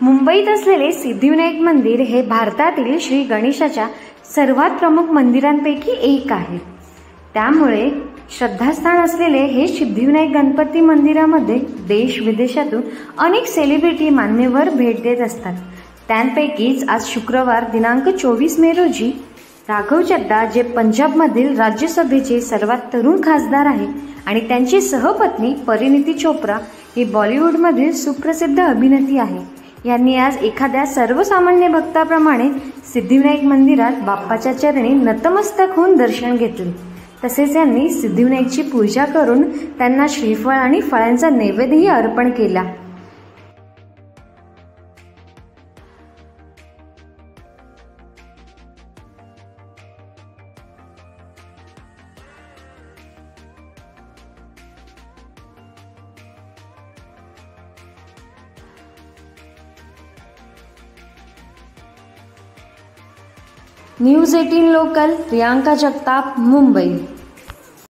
मुंबईत असलेले सिद्धिविनायक मंदिर हे भारतातील श्री गणेशाच्या सर्वात प्रमुख मंदिरांपैकी एक आहे. त्यामुळे श्रद्धास्थान असलेले हे सिद्धिविनायक गणपती मंदिरामध्ये देश विदेशातून अनेक सेलिब्रिटी मान्यवर भेट देत असतात. त्यांपैकीच आज शुक्रवार दिनांक चोवीस मे रोजी राघव चड्डा जे पंजाबमधील राज्यसभेचे सर्वात तरुण खासदार आहे आणि त्यांची सहपत्नी परिणिती चोप्रा ही बॉलिवूडमधील सुप्रसिद्ध अभिनेती आहे यांनी आज एखाद्या सर्वसामान्य भक्ताप्रमाणे सिद्धिविनायक मंदिरात बाप्पाच्या चरणी नतमस्तक होऊन दर्शन घेतले. तसेच यांनी सिद्धिविनायकची पूजा करून त्यांना श्रीफळ आणि फळांचा नैवेद्यही अर्पण केला. News eighteen local Priyanka Jagtap Mumbai.